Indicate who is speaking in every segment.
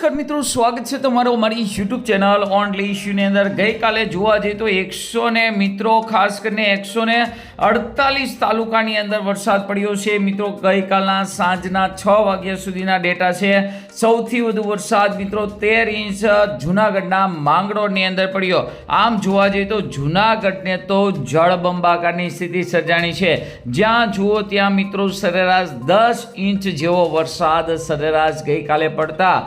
Speaker 1: નમસ્કાર મિત્રો, સ્વાગત છે તમારો મારી યુટ્યુબ ચેનલ ઓનલી ઇશ્યુની અંદર. ગઈકાલે જોવા જઈએ તો એકસો ને મિત્રો, ખાસ કરીને એકસો ને અડતાલીસ તાલુકાની અંદર વરસાદ પડ્યો છે. મિત્રો, ગઈકાલના સાંજના છ વાગ્યા સુધીના ડેટા છે. સૌથી વધુ વરસાદ મિત્રો તેર ઇંચ જૂનાગઢના માંગરોળની અંદર પડ્યો. આમ જોવા જઈએ તો જૂનાગઢને તો જળબંબાકારની સ્થિતિ સર્જાણી છે. જ્યાં જુઓ ત્યાં મિત્રો સરેરાશ દસ ઇંચ જેવો વરસાદ સરેરાશ ગઈકાલે પડતા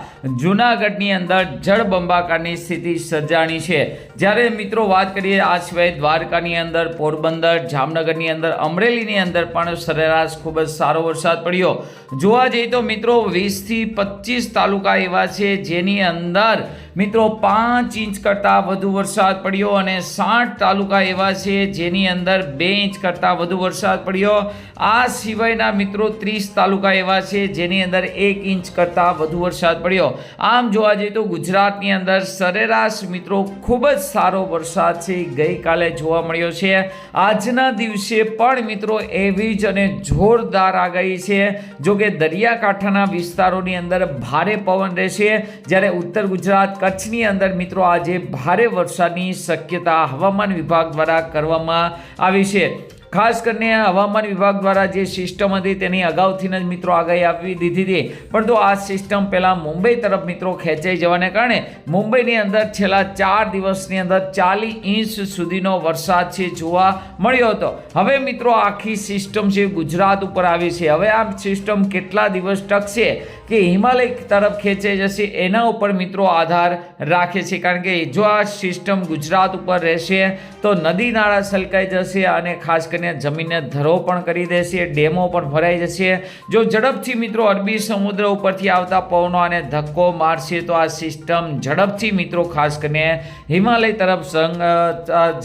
Speaker 1: જૂનાગઢની અંદર જળબંબાકારની સ્થિતિ સર્જાણી છે. જ્યારે મિત્રો વાત કરીએ આ સિવાય દ્વારકાની અંદર, પોરબંદર, જામનગરની અંદર, અમરેલીની અંદર પણ સરેરાશ ખૂબ જ સારો વરસાદ પડ્યો. જોવા જઈએ તો મિત્રો વીસથી પચીસ તાલુકા એવા છે જેની અંદર મિત્રો, પાંચ ઇંચ કરતાં વધુ વરસાદ પડ્યો અને સાઠ તાલુકા એવા છે જેની અંદર બે ઇંચ કરતાં વધુ વરસાદ પડ્યો. આ સિવાયના મિત્રો, ત્રીસ તાલુકા એવા છે જેની અંદર એક ઇંચ કરતાં વધુ વરસાદ પડ્યો. આમ જોવા જઈએ તો ગુજરાતની અંદર સરેરાશ મિત્રો, ખૂબ જ સારો વરસાદ છે ગઈકાલે જોવા મળ્યો છે. આજના દિવસે પણ મિત્રો, એવી જ અને જોરદાર આગાહી છે. જો કે દરિયાકાંઠાના વિસ્તારોની અંદર ભારે પવન રહેશે. જ્યારે ઉત્તર ગુજરાત કચ્છની અંદર મિત્રો આજે ભારે વરસાદની શક્યતા હવામાન વિભાગ દ્વારા કરવામાં આવી છે. ખાસ કરીને હવામાન વિભાગ દ્વારા જે સિસ્ટમ હતી તેની અગાઉથી જ મિત્રો આગાહી આપી દીધી હતી. પરંતુ આ સિસ્ટમ પહેલાં મુંબઈ તરફ મિત્રો ખેંચાઈ જવાને કારણે મુંબઈની અંદર છેલ્લા ચાર દિવસની અંદર ચાલીસ ઇંચ સુધીનો વરસાદ છે જોવા મળ્યો હતો. હવે મિત્રો આખી સિસ્ટમ છે ગુજરાત ઉપર આવી છે. હવે આ સિસ્ટમ કેટલા દિવસ ટકશે કે હિમાલય તરફ ખેંચાઈ જશે એના ઉપર મિત્રો આધાર રાખે છે. કારણ કે જો આ સિસ્ટમ ગુજરાત ઉપર રહેશે તો નદી નાળા છલકાઈ જશે અને ખાસ કરીને જમીનને ધરો પણ કરી દેશે, ડેમો પણ ભરાઈ જશે. જો ઝડપથી મિત્રો અરબી સમુદ્ર ઉપરથી આવતા પવનો આને ધક્કો મારશે, તો આ સિસ્ટમ ઝડપથી મિત્રો ખાસ કરીને હિમાલય તરફ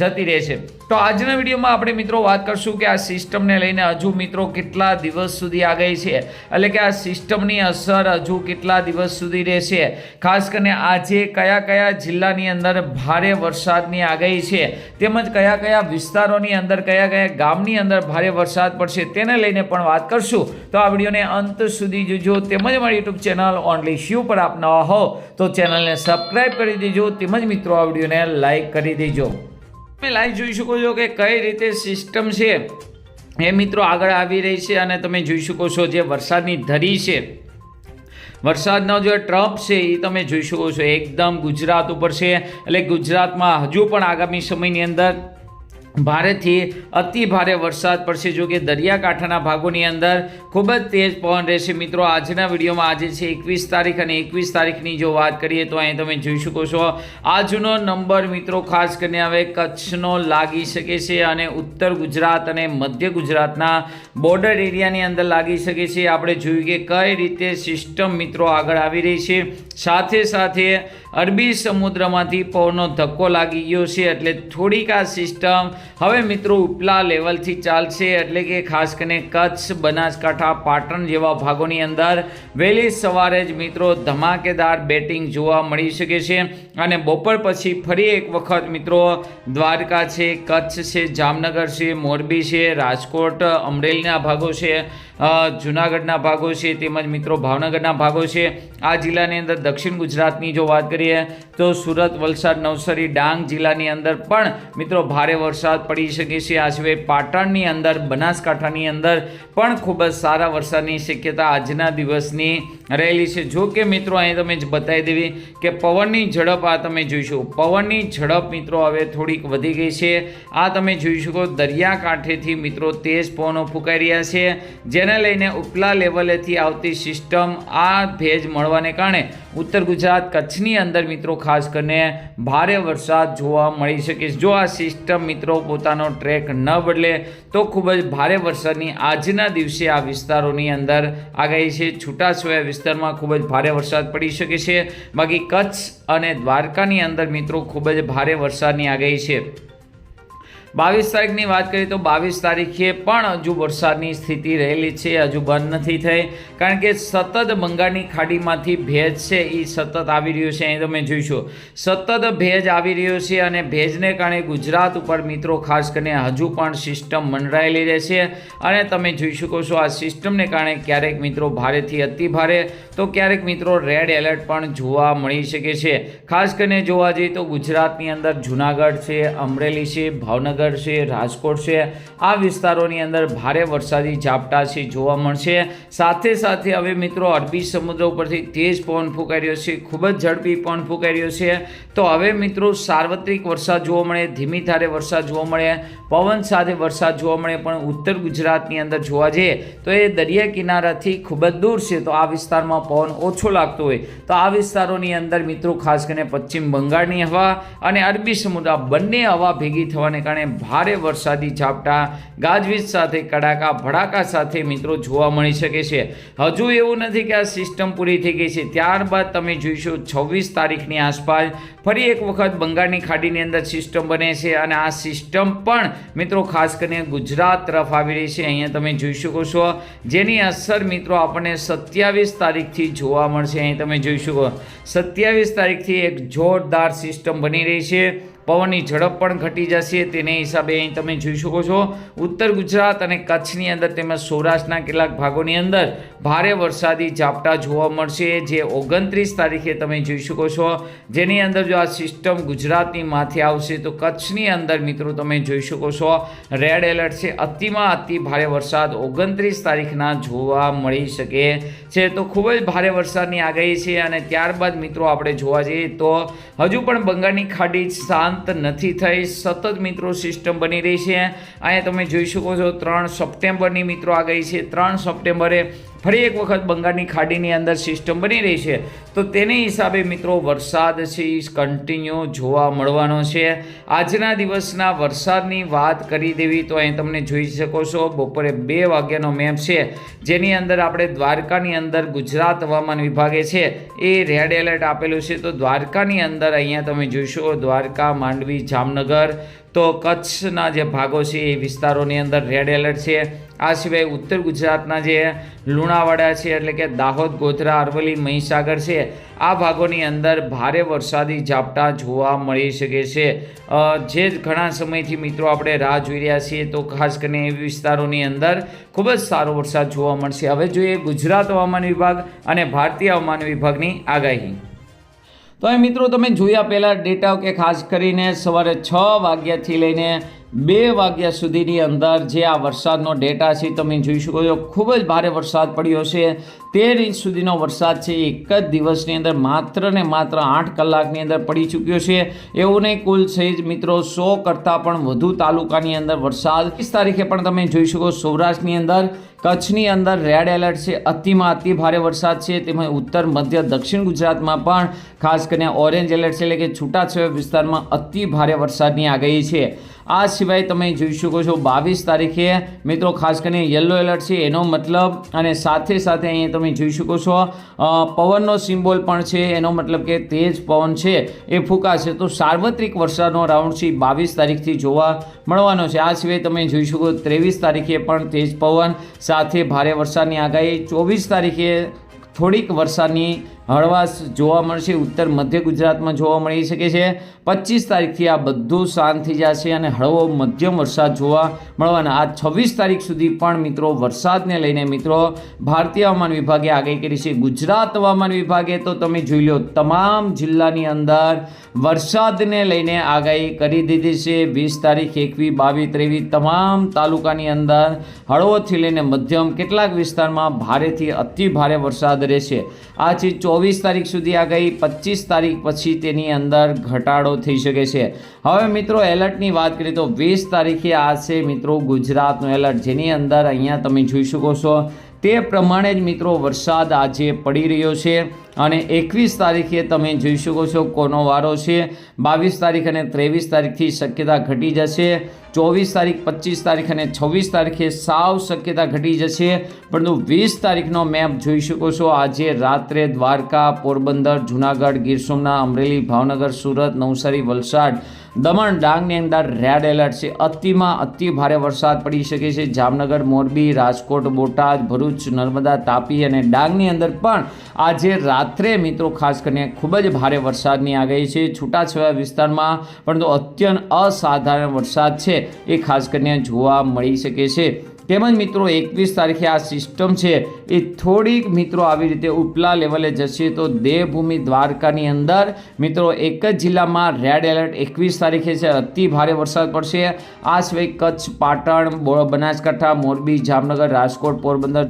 Speaker 1: જતી રહેશે. તો આજના વિડીયોમાં આપણે મિત્રો વાત કરશું કે આ સિસ્ટમને લઈને હજુ મિત્રો કેટલા દિવસ સુધી આગાહી છે, એટલે કે આ સિસ્ટમની અસર હજુ કેટલા દિવસ સુધી રહેશે. ખાસ કરીને આજે કયા કયા જિલ્લાની અંદર ભારે વરસાદની આગાહી છે, તેમજ કયા કયા વિસ્તારોની અંદર, કયા કયા ગામની અંદર ભારે વરસાદ પડશે તેને લઈને પણ વાત કરશું. તો આ વિડીયોને અંત સુધી જોજો. તેમજ મારી યુટ્યુબ ચેનલ ઓનલી શિવ પર આપ નવા હો, તો ચેનલને સબસ્ક્રાઈબ કરી દેજો. તેમજ મિત્રો, આ વિડીયોને લાઈક કરી દેજો. તમે લાઈવ જોઈ શકો છો કે કઈ રીતે સિસ્ટમ છે. એ મિત્રો આગળ આવી રહી છે અને તમે જોઈ શકો છો જે વરસાદની ધરી છે. વરસાદનો જે ટ્રપ છે એ તમે જોઈ શકો છો. એકદમ ગુજરાત ઉપર છે. એટલે ગુજરાતમાં હજુ પણ આગામી સમયની અંદર ભારેથી અતિ ભારે વરસાદ પડશે. જો કે દરિયાકાંઠાના ભાગોની અંદર ખૂબ જ તેજ પવન રહેશે. મિત્રો, આજના વિડીયોમાં આજે છે એકવીસ તારીખ અને એકવીસ તારીખની જો વાત કરીએ તો અહીં તમે જોઈ શકો છો, આજનો નંબર મિત્રો ખાસ કરીને હવે કચ્છનો લાગી શકે છે અને ઉત્તર ગુજરાત અને મધ્ય ગુજરાતના બોર્ડર એરિયાની અંદર લાગી શકે છે. આપણે જોયું કે કઈ રીતે સિસ્ટમ મિત્રો આગળ આવી રહી છે. સાથે સાથે અરબી સમુદ્રમાંથી પવનનો ધક્કો લાગી ગયો છે. એટલે થોડીક આ સિસ્ટમ હવે મિત્રો, ઉપલા લેવલથી ચાલશે એટલે કે ખાસ કરીને કચ્છ, બનાસકાંઠા, પાટણ જેવા ભાગોની અંદર વહેલી સવારે જ મિત્રો ધમાકેદાર બેટિંગ જોવા મળી શકે છે અને બપોર પછી ફરી એક વખત મિત્રો દ્વારકા છે, કચ્છ છે, જામનગર છે, મોરબી છે, રાજકોટ, અમરેલીના ભાગો છે જૂનાગઢના ભાગો છે, તેમજ મિત્રો ભાવનગરના ભાગો છે. આ જિલ્લાની અંદર દક્ષિણ ગુજરાતની જો વાત કરીએ તો સુરત, વલસાડ, નવસારી, ડાંગ જિલ્લાની અંદર પણ મિત્રો ભારે વરસાદ પડી શકે છે. આ સિવાય પાટણની અંદર, બનાસકાંઠાની અંદર પણ ખૂબ જ સારા વરસાદની શક્યતા આજના દિવસની રહેલી છે. જો કે મિત્રો, અહીં તમે જ બતાવી દેવી કે પવનની ઝડપ આ તમે જોઈશો પવનની ઝડપ મિત્રો હવે થોડીક વધી ગઈ છે. આ તમે જોઈ શકો દરિયાકાંઠેથી મિત્રો તેજ પવનો ફૂંકાઈ રહ્યા છે. જેને લઈને ઉપલા લેવલેથી આવતી સિસ્ટમ આ ભેજ મળવાને કારણે ઉત્તર ગુજરાત કચ્છની અંદર મિત્રો ખાસ કરીને ભારે વરસાદ જોવા મળી શકે જો આ સિસ્ટમ મિત્રો પોતાનો ટ્રેક ન બદલે, તો ખૂબ જ ભારે વરસાદની આજના દિવસે આ વિસ્તારોની અંદર આગાહી છે. છૂટાછવાયા વિસ્તારમાં ખૂબ જ ભારે વરસાદ પડી શકે છે. બાકી કચ્છ અને દ્વારકાની અંદર મિત્રો ખૂબ જ ભારે વરસાદની આગાહી છે. બાવીસ તારીખની વાત કરીએ તો બાવીસ તારીખે પણ હજુ વરસાદની સ્થિતિ રહેલી છે, હજુ બંધ નથી થઈ. કારણ કે સતત બંગાળની ખાડીમાંથી ભેજ છે એ સતત આવી રહ્યો છે. અહીં તમે જોઈશો, સતત ભેજ આવી રહ્યો છે અને ભેજને કારણે ગુજરાત ઉપર મિત્રો ખાસ કરીને હજુ પણ સિસ્ટમ મંડરાયેલી રહેશે અને તમે જોઈ શકો છો, આ સિસ્ટમને કારણે ક્યારેક મિત્રો ભારેથી અતિભારે તો ક્યારેક મિત્રો રેડ એલર્ટ પણ જોવા મળી શકે છે. ખાસ કરીને જોવા જઈએ તો ગુજરાતની અંદર જુનાગઢ છે, અમરેલી છે, ભાવનગર છે, રાજકોટ છે. આ વિસ્તારોની અંદર ભારે વરસાદી ઝાપટા છે, જોવા મળશે. સાથે સાથે હવે મિત્રો અરબી સમુદ્ર ઉપરથી તેજ પવન ફૂંકાઈ રહ્યો છે, ખૂબ જ ઝડપી પવન ફૂંકાઈ રહ્યો છે. તો હવે મિત્રો સાર્વત્રિક વરસાદ જોવા મળે, ધીમી ધારે વરસાદ જોવા મળે, પવન સાથે વરસાદ જોવા મળે, પણ ઉત્તર ગુજરાતની અંદર જોવા જઈએ તો એ દરિયા કિનારાથી ખૂબ જ દૂર છે. તો આ વિસ્તારમાં પવન ઓછો લાગતો હોય તો આ વિસ્તારોની અંદર મિત્રો ખાસ કરીને પશ્ચિમ બંગાળની હવા અને અરબી સમુદ્ર બંને હવા ભેગી થવાને કારણે ભારે વરસાદી ઝાપટા, ગાજવીજ સાથે કડાકા, ભડાકા સાથે મિત્રો જોવા મળી શકે છે. હજુ એવું નથી કે આ સિસ્ટમ પૂરી થઈ ગઈ છે. ત્યારબાદ તમે જોઈશો છવ્વીસ તારીખની આસપાસ ફરી એક વખત બંગાળની ખાડીની અંદર સિસ્ટમ બને છે અને આ સિસ્ટમ પણ મિત્રો ખાસ કરીને ગુજરાત તરફ આવી રહી છે. અહીંયા તમે જોઈ શકો છો જેની અસર મિત્રો આપણને સત્યાવીસ તારીખથી જોવા મળશે. અહીં તમે જોઈ શકો, સત્યાવીસ તારીખથી એક જોરદાર સિસ્ટમ બની રહી છે. પવનની ઝડપ પણ ઘટી જશે. તેને હિસાબે અહીં તમે જોઈ શકો છો. ઉત્તર ગુજરાત અને કચ્છની અંદર તેમજ સૌરાષ્ટ્રના કેટલાક ભાગોની અંદર ભારે વરસાદી ઝાપટા જોવા મળશે, જે ઓગણત્રીસ તારીખે તમે જોઈ શકો છો. જેની અંદર જો આ સિસ્ટમ ગુજરાતની માથે આવશે, તો કચ્છની અંદર મિત્રો તમે જોઈ શકો છો. રેડ એલર્ટ છે, અતિમાં અતિ ભારે વરસાદ ઓગણત્રીસ તારીખના જોવા મળી શકે છે. તો ખૂબ જ ભારે વરસાદની આગાહી છે અને ત્યારબાદ મિત્રો આપણે જોવા જઈએ તો હજુ પણ બંગાળની ખાડી શાંત નથી થઈ, સતત મિત્રો સિસ્ટમ બની રહી છે. અહીંયા તમે જોઈ શકો છો, ત્રણ સપ્ટેમ્બરની મિત્રો આગાહી છે. ત્રણ સપ્ટેમ્બરે ફરી એક વખત બંગાળની ખાડીની અંદર સિસ્ટમ બની રહી છે. તો તેને હિસાબે મિત્રો વરસાદ છે એ કન્ટિન્યુ જોવા મળવાનો છે. આજના દિવસના વરસાદની વાત કરી દેવી તો અહીં તમને જોઈ શકો છો, બપોરે બે વાગ્યાનો મેપ છે. જેની અંદર આપણે દ્વારકાની અંદર ગુજરાત હવામાન વિભાગે છે, એ રેડ એલર્ટ આપેલું છે. તો દ્વારકાની અંદર અહીંયા તમે જોઈશો દ્વારકા, માંડવી, જામનગર, તો કચ્છના જે ભાગો છે, એ વિસ્તારોની અંદર રેડ એલર્ટ છે. આ સિવાય ઉત્તર ગુજરાતના જે લુણાવાડા છે, એટલે કે દાહોદ, ગોધરા, અરવલ્લી, મહીસાગર છે, આ ભાગોની અંદર ભારે વરસાદી ઝાપટા જોવા મળી શકે છે. જે ઘણા સમયથી મિત્રો આપણે રાહ જોઈ રહ્યા છીએ, તો ખાસ કરીને એ વિસ્તારોની અંદર ખૂબ જ સારો વરસાદ જોવા મળશે. હવે જોઈએ ગુજરાત હવામાન વિભાગ અને ભારતીય હવામાન વિભાગની આગાહી. તો એ મિત્રો તમે જોયા પહેલાં ડેટા કે ખાસ કરીને સવારે છ વાગ્યાથી લઈને બે વાગ્યા સુધીની અંદર જે આ વરસાદનો ડેટા છે, તમે જોઈ શકો છો, ખૂબ જ ભારે વરસાદ પડ્યો છે. તેર ઇંચ સુધીનો વરસાદ છે, એક જ દિવસની અંદર માત્ર ને માત્ર આઠ કલાકની અંદર પડી ચૂક્યો છે. એવું નહીં, કુલ સહેજ મિત્રો સો કરતાં પણ વધુ તાલુકાની અંદર વરસાદ. ત્રીસ તારીખે પણ તમે જોઈ શકો, સૌરાષ્ટ્રની અંદર કચ્છની અંદર રેડ એલર્ટ છે. અતિમાં અતિ ભારે વરસાદ છે. તેમજ ઉત્તર, મધ્ય, દક્ષિણ ગુજરાતમાં પણ ખાસ કરીને ઓરેન્જ એલર્ટ છે. એટલે કે છૂટાછવાયા વિસ્તારમાં અતિ ભારે વરસાદની આગાહી છે. આ સિવાય તમે જોઈ શકો છો, બાવીસ તારીખે મિત્રો ખાસ કરીને યલો એલર્ટ છે. એનો મતલબ અને સાથે સાથે અહીંયા તમે જોઈ શકો છો પવનનો સિમ્બોલ પણ છે. એનો મતલબ કે તેજ પવન છે. એ ફૂંકાશે. તો સાર્વત્રિક વરસાદનો રાઉન્ડ છે. બાવીસ તારીખથી જોવા મળવાનો છે. આ સિવાય તમે જોઈ શકો, ત્રેવીસ તારીખે પણ તેજ પવન સાથે ભારે વરસાદની આગાહી. ચોવીસ તારીખે થોડીક વરસાદની હળવાશ જોવા મળશે, ઉત્તર મધ્ય ગુજરાતમાં જોવા મળી શકે છે. પચીસ તારીખથી આ બધું શાંત થઈ જશે અને હળવો મધ્યમ વરસાદ જોવા મળવાના. આ છવ્વીસ તારીખ સુધી પણ મિત્રો વરસાદને લઈને મિત્રો ભારતીય હવામાન વિભાગે આગાહી કરી છે. ગુજરાત હવામાન વિભાગે તો તમે જોઈ લો, તમામ જિલ્લાની અંદર વરસાદને લઈને આગાહી કરી દીધી છે. વીસ તારીખ એકવીસ બાવીસ, ત્રેવીસ તમામ તાલુકાની અંદર હળવોથી લઈને મધ્યમ કેટલાક વિસ્તારમાં ભારેથી અતિ ભારે વરસાદ રહેશે. આ છે ચોવીસ તારીખ સુધી આ ગઈ, પચીસ તારીખ પછી તેની અંદર ઘટાડો થઈ શકે છે. હવે મિત્રો, એલર્ટની વાત કરીએ તો વીસ તારીખે આ છે મિત્રો ગુજરાતનું એલર્ટ, જેની અંદર અહીંયા તમે જોઈ શકો છો તે પ્રમાણે જ મિત્રો વરસાદ આજે પડી રહ્યો છે અને એકવીસ તારીખે તમે જોઈ શકો છો કોનો વારો છે. બાવીસ તારીખ અને ત્રેવીસ તારીખથી શક્યતા ઘટી જશે. ચોવીસ તારીખ, પચીસ તારીખ અને છવ્વીસ તારીખે સાવ શક્યતા ઘટી જશે. પરંતુ વીસ તારીખનો મેપ જોઈ શકો છો. આજે રાત્રે દ્વારકા, પોરબંદર, જુનાગઢ, ગીર સોમનાથ, અમરેલી, ભાવનગર, સુરત, નવસારી, વલસાડ દમણ ડાંગની અંદર રેડ એલર્ટ છે. અતિમાં અતિ ભારે વરસાદ પડી શકે છે. જામનગર, મોરબી, રાજકોટ, બોટાદ, ભરૂચ, નર્મદા, તાપી અને ડાંગની અંદર પણ આજે રાત્રે મિત્રો ખાસ કરીને ખૂબ જ ભારે વરસાદની આગાહી છે. છૂટાછવાયા વિસ્તારમાં પરંતુ અત્યંત અસાધારણ વરસાદ છે. એ ખાસ કરીને જોવા મળી શકે છે. તેમજ મિત્રો, એકવીસ તારીખે આ સિસ્ટમ છે એ થોડીક મિત્રો આવી રીતે ઉપલા લેવલે જશે. તો દેવભૂમિ દ્વારકાની અંદર મિત્રો, એક જ જિલ્લામાં રેડ એલર્ટ એકવીસ તારીખે છે. અતિ ભારે વરસાદ પડશે. આ સિવાય કચ્છ, પાટણ બનાસકાંઠા, મોરબી, જામનગર, રાજકોટ, પોરબંદર